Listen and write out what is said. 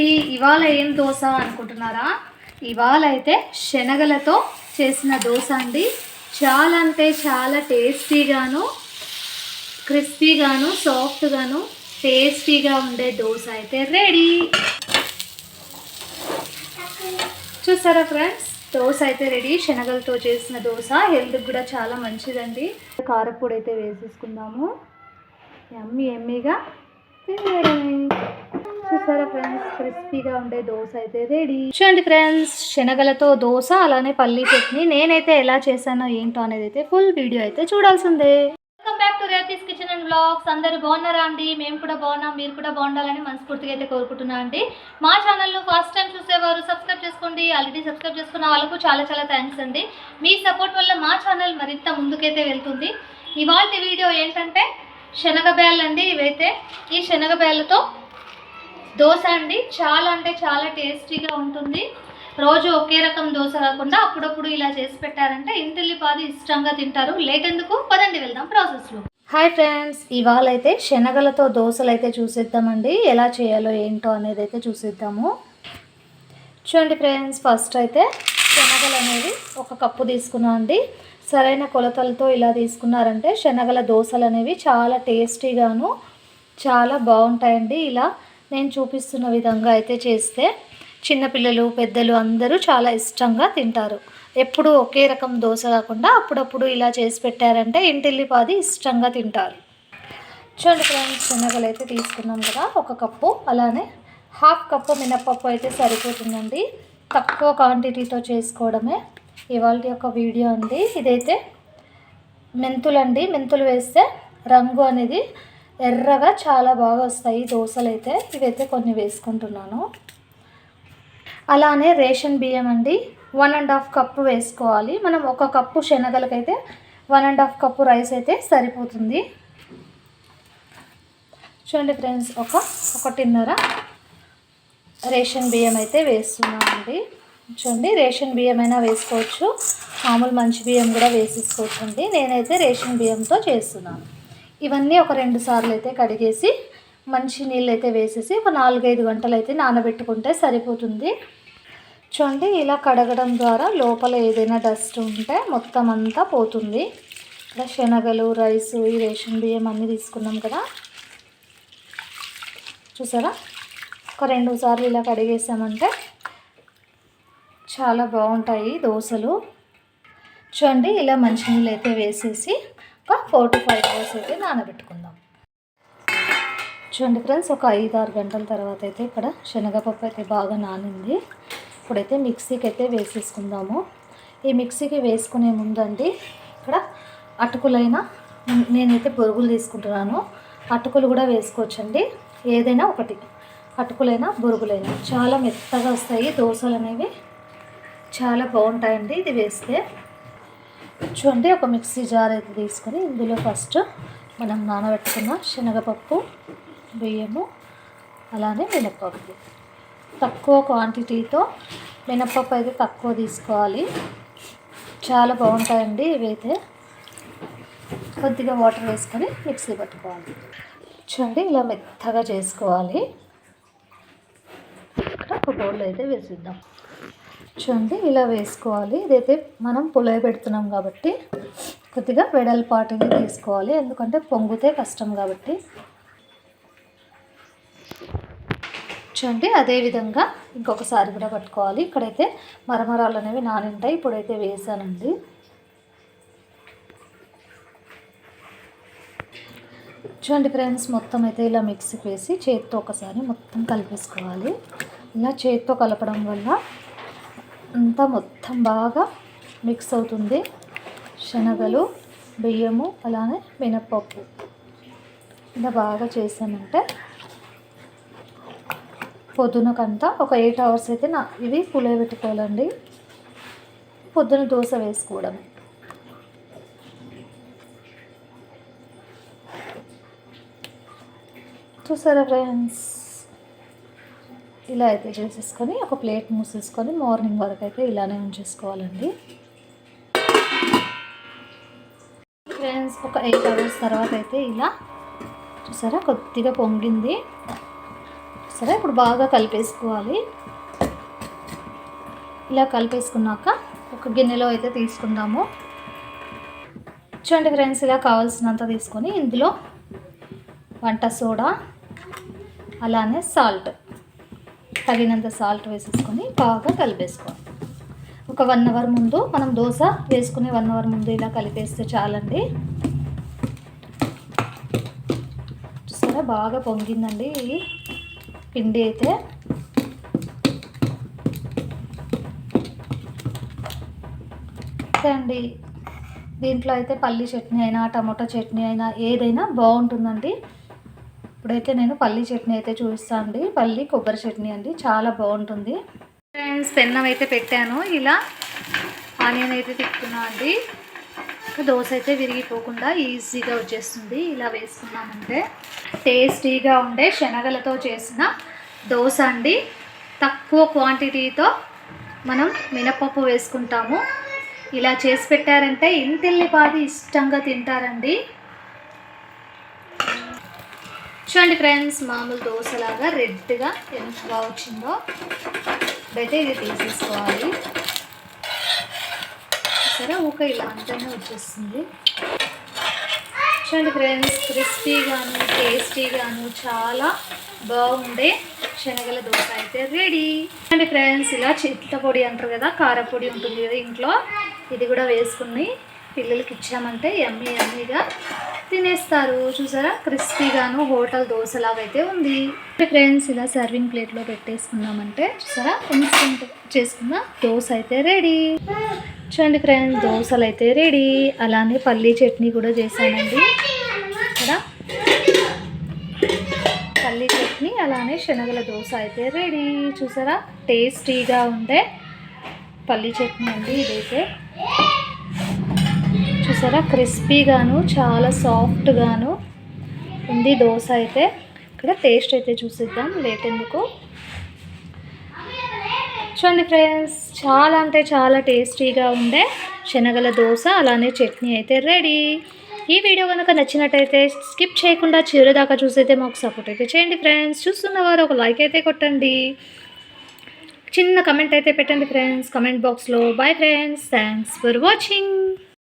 Recipe ఇవాళ ఏం దోశ అనుకుంటున్నారా? ఇవాళ అయితే శనగలతో చేసిన దోశ అండి. చాలా అంటే చాలా టేస్టీగాను క్రిస్పీగాను సాఫ్ట్గాను టేస్టీగా ఉండే దోశ అయితే రెడీ. చూసారా ఫ్రెండ్స్? దోశ అయితే రెడీ. శనగలతో చేసిన దోశ. హెల్త్కి కూడా చాలా మంచిదండి. కారపొడి అయితే వేసేసుకుందాము. ఎమ్మి ఎమ్మిగా చూసారా ఫ్రెండ్స్ క్రిస్పీగా ఉండే దోశ అయితే రెడీ. చూడండి ఫ్రెండ్స్ శనగలతో దోశ అలానే పల్లీ చట్నీ. నేనైతే ఎలా చేశానో ఏంటో అనేది అయితే ఫుల్ వీడియో అయితే చూడాల్సిందే. Welcome back to Reethi's kitchen and blogs అందరూ బాగున్నారా అండి? మేము కూడా బాగున్నాం మీరు కూడా బాగుండాలని మనస్ఫూర్తిగా అయితే కోరుకుంటున్నా అండి. మా ఛానల్ను ఫస్ట్ టైం చూసేవారు సబ్స్క్రైబ్ చేసుకోండి. ఆల్రెడీ సబ్స్క్రైబ్ చేసుకున్న వాళ్ళకు చాలా చాలా థ్యాంక్స్ అండి. మీ సపోర్ట్ వల్ల మా ఛానల్ మరింత ముందుకైతే వెళ్తుంది. ఇవాళ వీడియో ఏంటంటే శనగ బ్యాల్ అండి ఇవైతే. ఈ శనగ బ్యాళ్ళతో దోశ అండి. చాలా అంటే చాలా టేస్టీగా ఉంటుంది. రోజు ఒకే రకం దోశ కాకుండా అప్పుడప్పుడు ఇలా చేసి పెట్టారంటే ఇంటిల్లిపాది ఇష్టంగా తింటారు. లేట్ ఎందుకు? పదండి వెళ్దాం ప్రాసెస్లో హాయ్ ఫ్రెండ్స్ ఇవాళ అయితే శనగలతో దోశలు అయితే చూసేద్దామండి. ఎలా చేయాలో ఏంటో అనేది అయితే చూసేద్దాము. చూడండి ఫ్రెండ్స్ ఫస్ట్ అయితే శనగలు అనేవి ఒక కప్పు తీసుకున్నాం అండి. సరైన కొలతలతో ఇలా తీసుకున్నారంటే శనగల దోశలు అనేవి చాలా టేస్టీగాను చాలా బాగుంటాయండి. ఇలా నేను చూపిస్తున్న విధంగా అయితే చేస్తే చిన్నపిల్లలు పెద్దలు అందరూ చాలా ఇష్టంగా తింటారు. ఎప్పుడు ఒకే రకం దోశ కాకుండా అప్పుడప్పుడు ఇలా చేసి పెట్టారంటే ఇంటిల్లిపాది ఇష్టంగా తింటారు. చూడండి ఫ్రెండ్స్ శనగలు అయితే తీసుకున్నాం కదా ఒక కప్పు. అలానే హాఫ్ కప్పు మినప్పప్పు అయితే సరిపోతుందండి. తక్కువ క్వాంటిటీతో చేసుకోవడమే ఇవాళ యొక్క వీడియో అండి. ఇదైతే మెంతులండి. మెంతులు వేస్తే రంగు అనేది ఎర్రగా చాలా బాగా వస్తాయి దోశలు అయితే ఇవైతే కొన్ని వేసుకుంటున్నాను. అలానే రేషన్ బియ్యం అండి. వన్ అండ్ హాఫ్ కప్పు వేసుకోవాలి. మనం ఒక cup శనగలకైతే one and half cup rice అయితే సరిపోతుంది. చూడండి ఫ్రెండ్స్ ఒక ఒకటిన్నర రేషన్ బియ్యం అయితే వేస్తున్నామండి. చూడండి రేషన్ బియ్యం అయినా వేసుకోవచ్చు. మామూలు మంచి బియ్యం కూడా వేసేసుకోవచ్చు అండి నేనైతే రేషన్ బియ్యంతో చేస్తున్నాను. ఇవన్నీ ఒక రెండు సార్లు అయితే కడిగేసి మంచి నీళ్ళు అయితే వేసేసి ఒక నాలుగైదు గంటలు అయితే నానబెట్టుకుంటే సరిపోతుంది. చూడండి ఇలా కడగడం ద్వారా లోపల ఏదైనా డస్ట్ ఉంటే మొత్తం అంతా పోతుంది. ఇక్కడ శనగలు రైస్ ఈ రేషన్ బియ్యం అన్నీ తీసుకున్నాం కదా. చూసారా? ఒక రెండు సార్లు ఇలా కడిగేసామంటే చాలా బాగుంటాయి దోశలు. చూడండి ఇలా మంచినీళ్ళు అయితే వేసేసి ఒక ఫోర్ టు ఫైవ్ అవర్స్ అయితే నానబెట్టుకుందాం. చూడండి ఫ్రెండ్స్ ఒక ఐదు ఆరు గంటల తర్వాత అయితే ఇక్కడ శనగపప్పు అయితే బాగా నానింది. ఇప్పుడైతే మిక్సీకి అయితే వేసేసుకుందాము. ఈ మిక్సీకి వేసుకునే ముందండి ఇక్కడ అటుకులైన నేనైతే బొరుగులు తీసుకుంటున్నాను. అటుకులు కూడా వేసుకోవచ్చండి. ఏదైనా ఒకటి అటుకులైనా బొరుగులైనా. చాలా మెత్తగా వస్తాయి. దోశలు అనేవి చాలా బాగుంటాయండి ఇది వేస్తే. చూడండి ఒక మిక్సీ జార్ అయితే తీసుకొని ఇందులో ఫస్ట్ మనం నానబెట్టుకున్న శనగపప్పు బియ్యము అలానే మినప్పప్పు. తక్కువ క్వాంటిటీతో మినప్పప్పు అయితే తక్కువ తీసుకోవాలి. చాలా బాగుంటాయండి ఇవైతే. కొద్దిగా వాటర్ వేసుకొని మిక్సీ పట్టుకోవాలి. చూడండి ఇలా మెత్తగా చేసుకోవాలి. ఇక్కడ ఒక బౌల్ అయితే వేసిద్దాం. చూడండి ఇలా వేసుకోవాలి. ఇదైతే మనం పులయ పెడుతున్నాం కాబట్టి కొద్దిగా వెడల్పాటుగా తీసుకోవాలి ఎందుకంటే పొంగితే కష్టం కాబట్టి. చూడండి అదేవిధంగా ఇంకొకసారి కూడా పట్టుకోవాలి. ఇక్కడైతే మరమరాలు అనేవి నానింటాయి. ఇప్పుడైతే వేసానండి. చూడండి ఫ్రెండ్స్ మొత్తం అయితే ఇలా మిక్సీకి వేసి చేతితో ఒకసారి మొత్తం కలిపేసుకోవాలి. ఇలా చేతితో కలపడం వల్ల అంతా మొత్తం బాగా మిక్స్ అవుతుంది. శనగలు బియ్యము అలానే మినప్పప్పు. ఇలా బాగా చేసామంటే పొద్దునకంతా ఒక ఎయిట్ అవర్స్ అయితే నా ఇవి పులేబెట్టుకోవాలండి పొద్దున దోశ వేసుకోవడం. చూసారా ఫ్రెండ్స్ ఇలా అయితే చేసేసుకొని ఒక ప్లేట్ మూసేసుకొని మార్నింగ్ వరకు అయితే ఇలానే ఉంచేసుకోవాలండి. ఫ్రెండ్స్ ఒక ఎయిట్ అవర్స్ తర్వాత అయితే ఇలా చూసారా? కొద్దిగా పొంగింది. సరే ఇప్పుడు బాగా కలిపేసుకోవాలి. ఇలా కలిపేసుకున్నాక ఒక గిన్నెలో అయితే తీసుకుందాము. చూడండి ఫ్రెండ్స్ ఇలా కావాల్సినంత తీసుకొని ఇందులో వంట సోడా అలానే సాల్ట్ తగినంత సాల్ట్ వేసేసుకొని బాగా కలిపేసుకోవాలి. ఒక వన్ అవర్ ముందు మనం దోశ వేసుకునే వన్ అవర్ ముందు ఇలా కలిపేస్తే చాలండి. చూసారా? బాగా పొంగిందండి పిండి అయితే. అండి. దీంట్లో అయితే పల్లి చట్నీ అయినా టమాటో చట్నీ అయినా ఏదైనా బాగుంటుందండి. ఇప్పుడైతే నేను పల్లీ చట్నీ అయితే చూపిస్తాను అండి. పల్లి కొబ్బరి చట్నీ అండి. చాలా బాగుంటుంది. ఫ్రెండ్స్ పెన్నం అయితే పెట్టాను. ఇలా ఆనియన్ అయితే తిప్పుకున్నా అండి. దోశ అయితే విరిగిపోకుండా ఈజీగా వచ్చేస్తుంది. ఇలా వేసుకున్నామంటే టేస్టీగా ఉండే శనగలతో చేసిన దోశ అండి. తక్కువ క్వాంటిటీతో మనం మినపప్పు వేసుకుంటాము. ఇలా చేసి పెట్టారంటే ఇంటిల్లిపాది ఇష్టంగా తింటారండి. చూడండి ఫ్రెండ్స్ మామూలు దోశలాగా రెడ్గా ఎంత వచ్చిందో. అయితే ఇది తీసేసుకోవాలి. సరే ఊక ఇలా అంతనే వచ్చేస్తుంది. చూడండి ఫ్రెండ్స్ క్రిస్పీగాను టేస్టీగాను చాలా బాగుండే శనగల దోశ అయితే రెడీ. చూడండి ఫ్రెండ్స్ ఇలా చిట్ల పొడి అంటారు కదా కారపొడి ఉంటుంది కదా ఇంట్లో. ఇది కూడా వేసుకుని పిల్లలకి ఇచ్చామంటే ఎమ్మె ఎమ్మెగా తినేస్తారు. చూసారా? క్రిస్పీగాను హోటల్ దోశలాగా అయితే ఉంది ఫ్రెండ్స్ ఇలా సర్వింగ్ ప్లేట్లో పెట్టేసుకున్నామంటే చూసారా? ఇన్స్టెంట్ చేసుకున్న దోశ అయితే రెడీ చూడండి ఫ్రెండ్స్ దోశలు అయితే రెడీ అలానే పల్లీ చట్నీ కూడా చేశానండి ఇక్కడ పల్లీ చట్నీ అలానే శనగల దోశ అయితే రెడీ చూసారా టేస్టీగా ఉండే పల్లీ చట్నీ అండి ఇదైతే. చూసారా? క్రిస్పీగాను చాలా సాఫ్ట్గాను ఉంది దోశ అయితే. ఇక్కడ టేస్ట్ అయితే చూసిద్దాం లేట్ ఎందుకు చూడండి ఫ్రెండ్స్ చాలా అంటే చాలా టేస్టీగా ఉండే శనగల దోశ అలానే చట్నీ అయితే రెడీ. ఈ వీడియో కనుక నచ్చినట్టయితే స్కిప్ చేయకుండా చివరి దాకా చూసైతే మాకు సపోర్ట్ అయితే చేయండి ఫ్రెండ్స్. చూస్తున్నవారు ఒక లైక్ అయితే కొట్టండి. చిన్న కమెంట్ అయితే పెట్టండి ఫ్రెండ్స్ కమెంట్ బాక్స్లో. Bye friends thanks for watching.